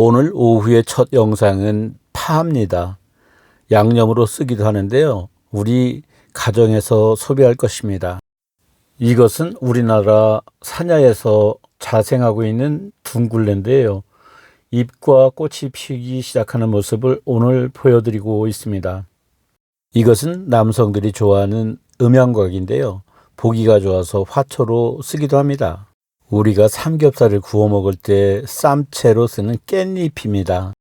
오늘 오후의 첫 영상은 파입니다. 양념으로 쓰기도 하는데요. 우리 가정에서 소비할 것입니다. 이것은 우리나라 사냐에서 자생하고 있는 둥굴레인데요. 잎과 꽃이 피기 시작하는 모습을 오늘 보여드리고 있습니다. 이것은 남성들이 좋아하는 음양곽인데요. 보기가 좋아서 화초로 쓰기도 합니다. 우리가 삼겹살을 구워 먹을 때 쌈채로 쓰는 깻잎입니다.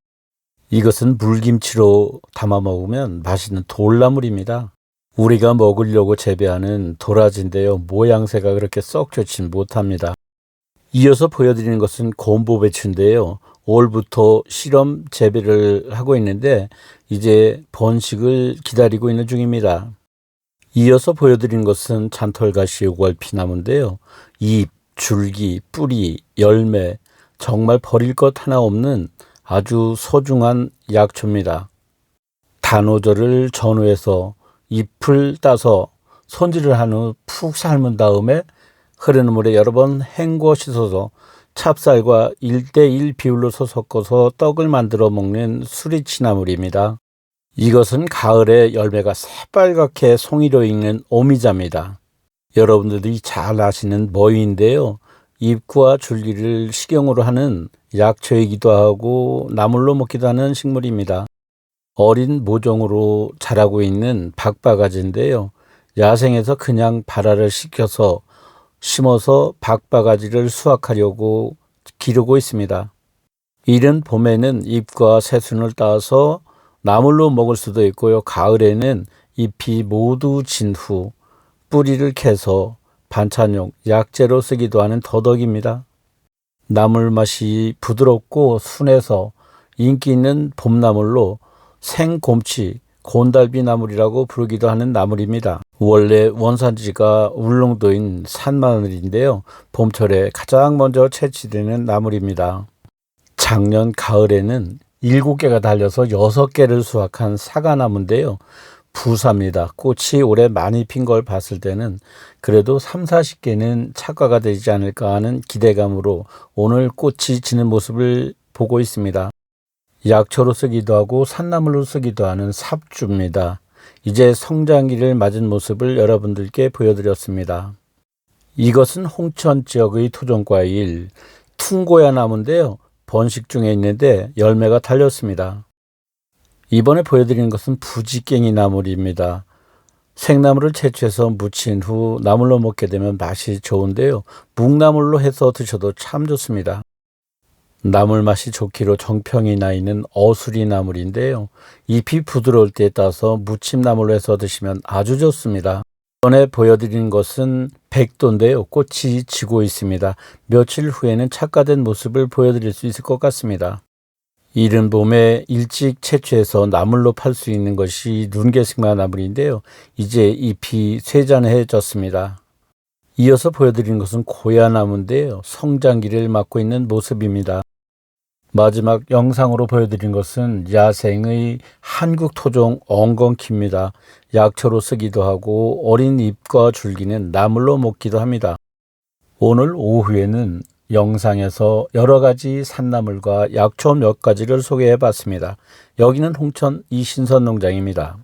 이것은 물김치로 담아 먹으면 맛있는 돌나물입니다. 우리가 먹으려고 재배하는 도라지인데요. 모양새가 그렇게 썩 좋진 못합니다. 이어서 보여드리는 것은 곰보 배추인데요. 올부터 실험 재배를 하고 있는데 이제 번식을 기다리고 있는 중입니다. 이어서 보여드리는 것은 잔털가시 오갈 피나무인데요. 잎, 줄기, 뿌리, 열매, 정말 버릴 것 하나 없는 아주 소중한 약초입니다. 단오절을 전후해서 잎을 따서 손질을 한 후 푹 삶은 다음에 흐르는 물에 여러 번 헹궈 씻어서 찹쌀과 1대1 비율로 섞어서 떡을 만들어 먹는 수리치나물입니다. 이것은 가을에 열매가 새빨갛게 송이로 익는 오미자입니다. 여러분들이 잘 아시는 머위인데요. 잎과 줄기를 식용으로 하는 약초이기도 하고 나물로 먹기도 하는 식물입니다. 어린 모종으로 자라고 있는 박바가지인데요. 야생에서 그냥 발화를 시켜서 심어서 박바가지를 수확하려고 기르고 있습니다. 이른 봄에는 잎과 새순을 따서 나물로 먹을 수도 있고요. 가을에는 잎이 모두 진 후 뿌리를 캐서 반찬용 약재로 쓰기도 하는 더덕입니다. 나물 맛이 부드럽고 순해서 인기 있는 봄나물로 생곰치, 곤달비 나물이라고 부르기도 하는 나물입니다. 원래 원산지가 울릉도인 산마늘인데요. 봄철에 가장 먼저 채취되는 나물입니다. 작년 가을에는 7개가 달려서 6개를 수확한 사과나무인데요. 부사입니다. 꽃이 올해 많이 핀 걸 봤을 때는 그래도 3, 40개는 착과가 되지 않을까 하는 기대감으로 오늘 꽃이 지는 모습을 보고 있습니다. 약초로 쓰기도 하고 산나물로 쓰기도 하는 삽주입니다. 이제 성장기를 맞은 모습을 여러분들께 보여드렸습니다. 이것은 홍천 지역의 토종과일 퉁고야 나무인데요. 번식 중에 있는데 열매가 달렸습니다. 이번에 보여드리는 것은 부지깽이 나물입니다. 생나물을 채취해서 무친 후 나물로 먹게 되면 맛이 좋은데요. 묵나물로 해서 드셔도 참 좋습니다. 나물 맛이 좋기로 정평이 나 있는 어수리 나물인데요. 잎이 부드러울 때 따서 무침 나물로 해서 드시면 아주 좋습니다. 이번에 보여드리는 것은 백도인데요. 꽃이 지고 있습니다. 며칠 후에는 착가된 모습을 보여드릴 수 있을 것 같습니다. 이른 봄에 일찍 채취해서 나물로 팔 수 있는 것이 눈개승마 나물인데요. 이제 잎이 쇠잔해졌습니다. 이어서 보여드리는 것은 고야나무인데요. 성장기를 맞고 있는 모습입니다. 마지막 영상으로 보여드린 것은 야생의 한국 토종 엉겅키입니다. 약초로 쓰기도 하고 어린 잎과 줄기는 나물로 먹기도 합니다. 오늘 오후에는 영상에서 여러 가지 산나물과 약초 몇 가지를 소개해 봤습니다. 여기는 홍천 이신선 농장입니다.